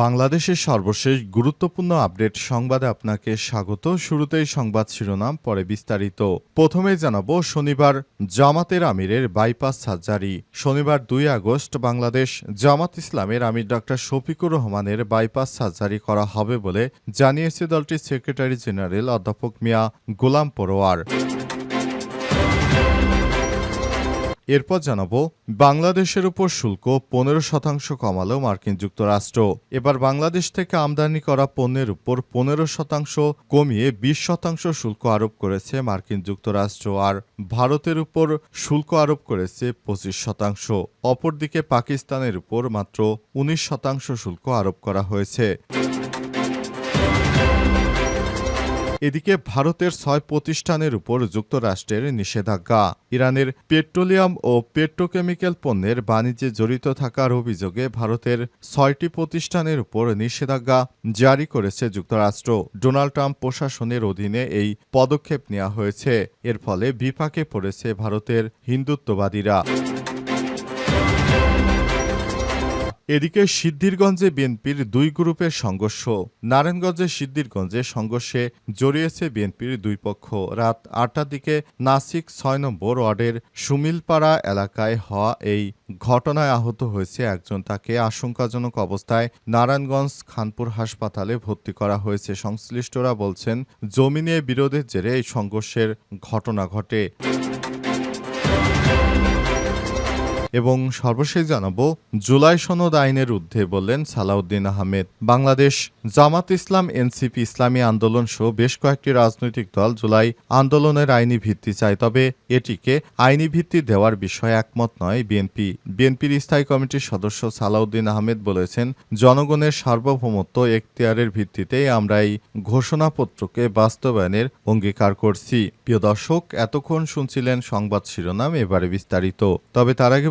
বাংলাদেশের সর্বশেষ গুরুত্বপূর্ণ আপডেট সংবাদে আপনাকে স্বাগত। শুরুতেই সংবাদ শিরোনাম, পরে বিস্তারিত। প্রথমে জানাব, শনিবার জামাতের আমিরের বাইপাস সার্জারি। শনিবার দুই আগস্ট বাংলাদেশ জামাত ইসলামের আমির ডক্টর শফিকুর রহমানের বাইপাস সার্জারি করা হবে বলে জানিয়েছে দলটির সেক্রেটারি জেনারেল অধ্যাপক মিয়া গোলাম পরোয়ার। এরপর জানাব, বাংলাদেশের উপর শুল্ক পনেরো শতাংশ কমালো মার্কিন যুক্তরাষ্ট্র। এবার বাংলাদেশ থেকে আমদানি করা পণ্যের উপর পনেরো শতাংশ কমিয়ে বিশ শতাংশ শুল্ক আরোপ করেছে মার্কিন যুক্তরাষ্ট্র, আর ভারতের উপর শুল্ক আরোপ করেছে পঁচিশ শতাংশ। অপরদিকে পাকিস্তানের উপর মাত্র উনিশ শতাংশ শুল্ক আরোপ করা হয়েছে। এদিকে ভারতের ছয় প্রতিষ্ঠানের উপর যুক্তরাষ্ট্রের নিষেধাজ্ঞা। ইরানের পেট্রোলিয়াম ও পেট্রোকেমিক্যাল পণ্যের বাণিজ্যে জড়িত থাকার অভিযোগে ভারতের ছয়টি প্রতিষ্ঠানের উপর নিষেধাজ্ঞা জারি করেছে যুক্তরাষ্ট্র। ডোনাল্ড ট্রাম্প প্রশাসনের অধীনে এই পদক্ষেপ নেওয়া হয়েছে। এর ফলে বিপাকে পড়েছে ভারতের হিন্দুত্ববাদীরা। এদিকে সিদ্ধিরগঞ্জে বিএনপির দুই গ্রুপের সংঘর্ষ। নারায়ণগঞ্জে সিদ্ধিরগঞ্জে সংঘর্ষে জড়িয়েছে বিএনপির দুই পক্ষ। রাত আটটার দিকে নাসিক ছয় নম্বর ওয়ার্ডের সুমিলপাড়া এলাকায় হওয়া এই ঘটনায় আহত হয়েছে একজন। তাকে আশঙ্কাজনক অবস্থায় নারায়ণগঞ্জ খানপুর হাসপাতালে ভর্তি করা হয়েছে। সংশ্লিষ্টরা বলছেন, জমি নিয়ে বিরোধের জেরে এই সংঘর্ষের ঘটনা ঘটে। এবং সর্বশেষ জানাব, জুলাই সনদ আইনের ঊর্ধ্বে বললেন সালাউদ্দিন আহমেদ। বাংলাদেশ জামাত ইসলাম, এনসিপি, ইসলামী আন্দোলন সহ বেশ কয়েকটি রাজনৈতিক দল জুলাই আন্দোলনের আইনি ভিত্তি চায়, তবে এটিকে আইনি ভিত্তি দেওয়ার বিষয়ে একমত নয় বিএনপি। বিএনপির স্থায়ী কমিটির সদস্য সালাউদ্দিন আহমেদ বলেছেন, জনগণের সার্বভৌমত্ব এখতিয়ারের ভিত্তিতেই আমরা এই ঘোষণাপত্রকে বাস্তবায়নের অঙ্গীকার করছি। প্রিয় দর্শক, এতক্ষণ শুনছিলেন সংবাদ শিরোনাম, এবারে বিস্তারিত। তবে তার আগে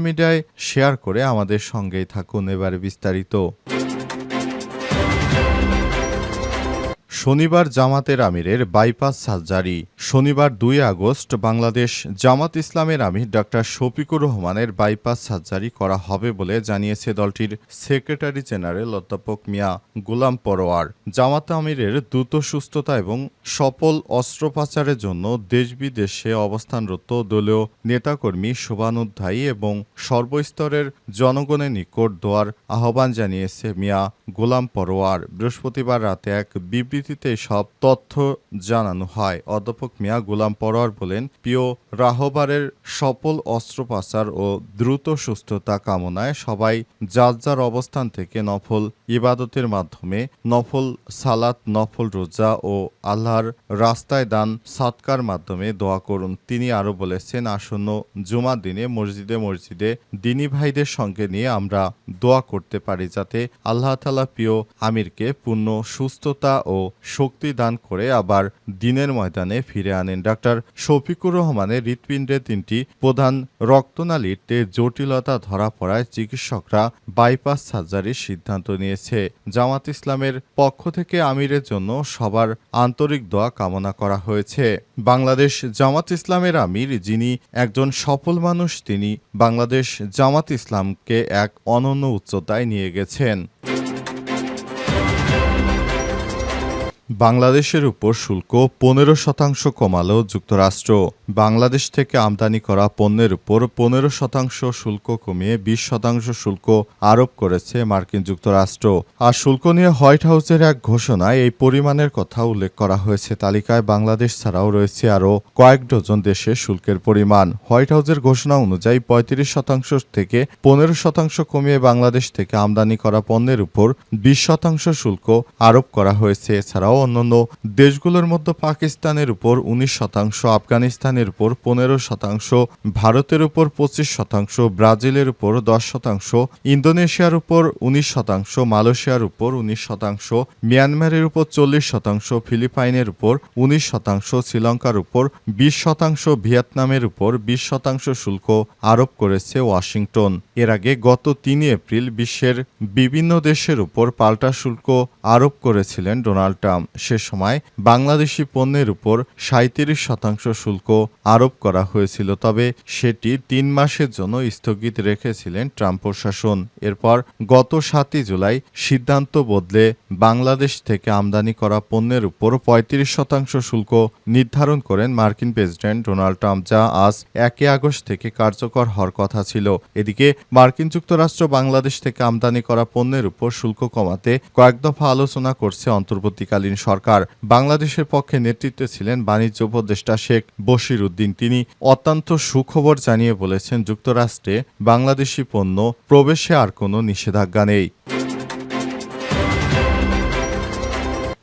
মিডিয়ায় শেয়ার করে আমাদের সঙ্গেই থাকুন এবারে বিস্তারিত। শনিবার জামাতের আমিরের বাইপাস সার্জারি। শনিবার দুই আগস্ট বাংলাদেশ জামাত ইসলামের আমির ডক্টর শফিকুর রহমানের বাইপাস সার্জারি করা হবে বলে জানিয়েছে দলটির সেক্রেটারি জেনারেল অধ্যাপক মিয়া গোলাম পরোয়ার। জামাত আমিরের দ্রুত সুস্থতা এবং সফল অস্ত্রোপচারের জন্য দেশ বিদেশে অবস্থানরত দলীয় নেতাকর্মী শোভানুধ্যায়ী এবং সর্বস্তরের জনগণের নিকট দোয়ার আহ্বান জানিয়েছে মিয়া গোলাম পরোয়ার। বৃহস্পতিবার রাতে এক বিবৃতিতে সব তথ্য জানানো হয়। অধ্যাপক মিয়া গোলাম পরোয়ার বলেন, প্রিয় রাহবারের সফল অস্ত্রোপচার ও দ্রুত সুস্থতা কামনায় সবাই যার যার অবস্থান থেকে নফল ইবাদতের মাধ্যমে নফল সালাত, নফল রোজা ও আল্লাহর রাস্তায় দান সাতকার মাধ্যমে দোয়া করুন। তিনি আরও বলেছেন, আসন্ন জুমার দিনে মসজিদে মসজিদে দিনী ভাইদের সঙ্গে নিয়ে আমরা দোয়া করতে পারি যাতে আল্লাহ তালা প্রিয় আমিরকে পূর্ণ সুস্থতা ও শক্তি দান করে আবার দিনের ময়দানে ফিরে আনেন। ডাক্তার শফিকুর রহমানের হৃৎপিণ্ডে তিনটি প্রধান রক্তনালীতে জটিলতা ধরা পড়ায় চিকিৎসকরা বাইপাস সার্জারির সিদ্ধান্ত নিয়েছে। জামাত ইসলামের পক্ষ থেকে আমিরের জন্য সবার আন্তরিক দোয়া কামনা করা হয়েছে। বাংলাদেশ জামাত ইসলামের আমির, যিনি একজন সফল মানুষ, তিনি বাংলাদেশ জামাত ইসলামকে এক অনন্য উচ্চতায় নিয়ে গেছেন। বাংলাদেশের উপর শুল্ক পনেরো শতাংশ কমালো যুক্তরাষ্ট্র। বাংলাদেশ থেকে আমদানি করা পণ্যের উপর পনেরো শতাংশ শুল্ক কমিয়ে বিশ শতাংশ শুল্ক আরোপ করেছে মার্কিন যুক্তরাষ্ট্র। আর শুল্ক নিয়ে হোয়াইট হাউসের এক ঘোষণায় এই পরিমাণের কথা উল্লেখ করা হয়েছে। তালিকায় বাংলাদেশ ছাড়াও রয়েছে আরও কয়েক ডজন দেশে শুল্কের পরিমাণ। হোয়াইট হাউসের ঘোষণা অনুযায়ী পঁয়ত্রিশ শতাংশ থেকে পনেরো শতাংশ কমিয়ে বাংলাদেশ থেকে আমদানি করা পণ্যের উপর বিশ শতাংশ শুল্ক আরোপ করা হয়েছে। এছাড়াও অন্যান্য দেশগুলোর মধ্যে পাকিস্তানের উপর উনিশ শতাংশ, আফগানিস্তানের উপর পনেরো শতাংশ, ভারতের উপর পঁচিশ শতাংশ, ব্রাজিলের উপর দশ শতাংশ, ইন্দোনেশিয়ার উপর উনিশ শতাংশ, মালয়েশিয়ার উপর উনিশ শতাংশ, মিয়ানমারের উপর চল্লিশ শতাংশ, ফিলিপাইনের উপর উনিশ শতাংশ, শ্রীলঙ্কার উপর বিশ শতাংশ, ভিয়েতনামের উপর বিশ শতাংশ শুল্ক আরোপ করেছে ওয়াশিংটন। এর আগে গত তিন এপ্রিল বিশ্বের বিভিন্ন দেশের উপর পাল্টা শুল্ক আরোপ করেছিলেন ডোনাল্ড ট্রাম্প। সে সময় বাংলাদেশি পণ্যের উপর সাঁত্রিশ শতাংশ শুল্ক আরোপ করা হয়েছিল, তবে সেটি তিন মাসের জন্য স্থগিত রেখেছিলেন ট্রাম্প প্রশাসন এরপর গত সাতই জুলাই সিদ্ধান্ত বদলে বাংলাদেশ থেকে আমদানি করা পণ্যের উপর পঁয়ত্রিশ শতাংশ শুল্ক নির্ধারণ করেন মার্কিন প্রেসিডেন্ট ডোনাল্ড ট্রাম্প, যা আজ একই আগস্ট থেকে কার্যকর হওয়ার কথা ছিল। এদিকে মার্কিন যুক্তরাষ্ট্র বাংলাদেশ থেকে আমদানি করা পণ্যের উপর শুল্ক কমাতে কয়েক দফা আলোচনা করছে অন্তর্বর্তীকালীন সরকার বাংলাদেশের পক্ষে নেতৃত্বে ছিলেন বাণিজ্য উপদেষ্টা শেখ বশির উদ্দিন। তিনি অত্যন্ত সুখবর জানিয়ে বলেছেন, যুক্তরাষ্ট্রে বাংলাদেশি পণ্য প্রবেশে আর কোনো নিষেধাজ্ঞা নেই।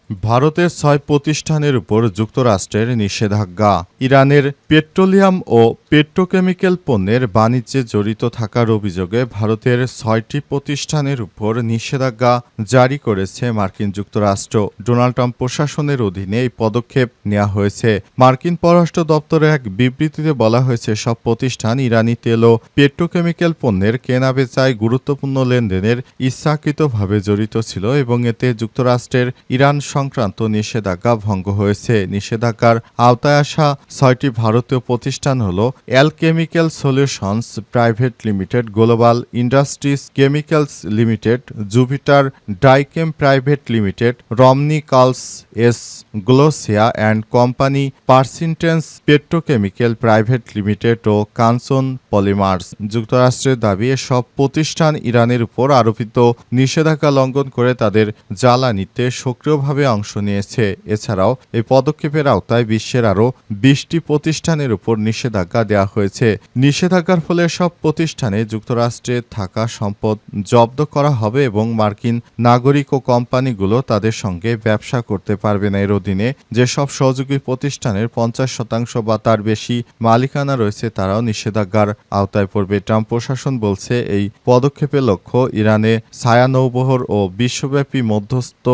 ভারতের ছয় প্রতিষ্ঠানের উপর যুক্তরাষ্ট্রের নিষেধাজ্ঞা। ইরানের পেট্রোলিয়াম ও পেট্রোকেমিক্যাল পণ্যের বাণিজ্যে জড়িত থাকার অভিযোগে ভারতের ছয়টি প্রতিষ্ঠানের উপর নিষেধাজ্ঞা জারি করেছে মার্কিন যুক্তরাষ্ট্র। ডোনাল্ড ট্রাম্প প্রশাসনের অধীনে এই পদক্ষেপ নেওয়া হয়েছে। মার্কিন পররাষ্ট্র দপ্তরের এক বিবৃতিতে বলা হয়েছে, সব প্রতিষ্ঠান ইরানি তেল ও পেট্রোকেমিক্যাল পণ্যের কেনাবেচায় গুরুত্বপূর্ণ লেনদেনের ইচ্ছাকৃতভাবে জড়িত ছিল এবং এতে যুক্তরাষ্ট্রের ইরান সংক্রান্ত নিষেধাজ্ঞা ভঙ্গ হয়েছে। নিষেধাজ্ঞার আওতায় আসা ছয়টি ভারতীয় প্রতিষ্ঠান হল alchemical solutions private limited, global industries chemicals limited, Jupiter Dyechem private limited, Ramniklal S গ্লোসিয়া and company Persistence petrochemical private limited O Kanchan polymers. যুক্তরাষ্ট্রের দাবি সব প্রতিষ্ঠান ইরানের উপর আরোপিত নিষেধাজ্ঞা লঙ্ঘন করে তাদের জ্বালানিতে সক্রিয়ভাবে অংশ নিয়েছে। এছাড়াও, এই পদক্ষেপের আওতায় বিশ্বের আরও বিশটি প্রতিষ্ঠানের উপর নিষেধাজ্ঞা দেওয়া হয়েছে। নিষেধাজ্ঞার ফলে সব প্রতিষ্ঠানে যুক্তরাষ্ট্রে থাকা সম্পদ জব্দ করা হবে এবং মার্কিন নাগরিক ও কোম্পানিগুলো তাদের সঙ্গে ব্যবসা করতে পারবে না। এর অধীনে যেসব সহযোগী প্রতিষ্ঠানের পঞ্চাশ শতাংশ বা তার বেশি মালিকানা রয়েছে, তারাও নিষেধাজ্ঞার আওতায় পড়বে। ট্রাম্প প্রশাসন বলছে, এই পদক্ষেপের লক্ষ্য ইরানে ছায়া নৌবহর ও বিশ্বব্যাপী মধ্যস্থ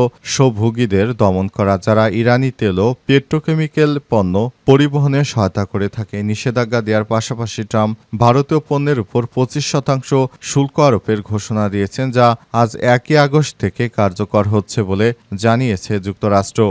ভোগীদের দমন করা যারা ইরানি তেল ও পেট্রোকেমিক্যাল পণ্য পরিবহনে সহায়তা করে থাকে, নিষেধাজ্ঞা দেওয়ার পাশাপাশি ট্রাম্প ভারতীয় পণ্যের উপর পঁচিশ শতাংশ শুল্ক আরোপের ঘোষণা দিয়েছেন, যা আজ একই আগস্ট থেকে কার্যকর হচ্ছে বলে জানিয়েছে যুক্তরাষ্ট্র।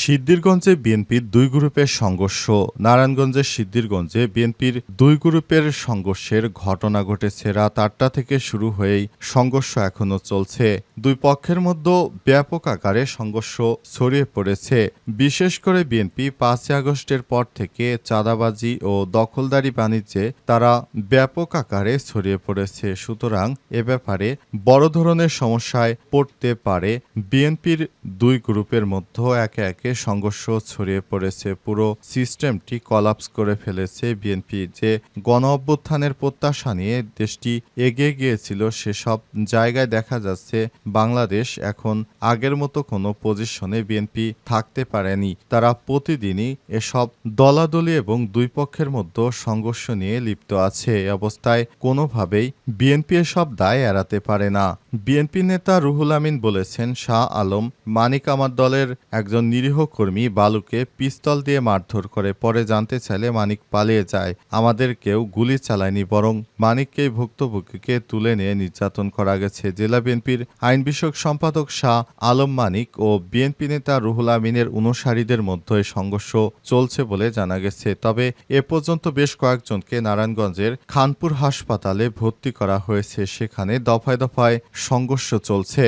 সিদ্দিরগঞ্জে বিএনপির দুই গ্রুপের সংঘর্ষ। নারায়ণগঞ্জের সিদ্দিরগঞ্জে বিএনপির দুই গ্রুপের সংঘর্ষের ঘটনা ঘটেছে রাত আটটা থেকে শুরু হয়েই সংঘর্ষ এখনও চলছে। দুই পক্ষের মধ্যে ব্যাপক আকারে সংঘর্ষ ছড়িয়ে পড়েছে। বিশেষ করে বিএনপি পাঁচই আগস্টের পর থেকে চাঁদাবাজি ও দখলদারি বাণিজ্যে তারা ব্যাপক আকারে ছড়িয়ে পড়েছে। সুতরাং এ ব্যাপারে বড় ধরনের সমস্যায় পড়তে পারে বিএনপির দুই গ্রুপের মধ্যে একে একে সংঘর্ষ ছড়িয়ে পড়েছে। পুরো সিস্টেমটি কলাপস করে ফেলেছে বিএনপি। যে গণ অভ্যুত্থানের প্রত্যাশা নিয়ে দেশটি এগিয়ে গিয়েছিল, সেসব জায়গায় দেখা যাচ্ছে বাংলাদেশ এখন আগের মতো কোনো পজিশনে বিএনপি থাকতে পারেনি। তারা প্রতিদিনই এসব দলাদলি এবং দুই পক্ষের মধ্যে সংঘর্ষ নিয়ে লিপ্ত আছে। এ অবস্থায় কোনোভাবেই বিএনপি এসব দায় এড়াতে পারে না। বিএনপি নেতা রুহুল আমিন বলেছেন, শাহ আলম মানিক আমার দলের একজন নিরীহ কর্মী বালুকে পিস্তল দিয়ে মারধর করে, পরে জানতে চাইলে মানিক পালিয়ে যায়। আমাদের কেউ গুলি চালায়নি, বরং মানিককেই ভুক্তভোগীকে তুলে নিয়ে নির্যাতন করা গেছে। জেলা বিএনপির আইন বিষয়ক সম্পাদক শাহ আলম মানিক ও বিএনপি নেতা রুহুল আমিনের অনুসারীদের মধ্যে সংঘর্ষ চলছে বলে জানা গেছে। তবে এ পর্যন্ত বেশ কয়েকজনকে নারায়ণগঞ্জের খানপুর হাসপাতালে ভর্তি করা হয়েছে। সেখানে দফায় দফায় সংঘর্ষ চলছে।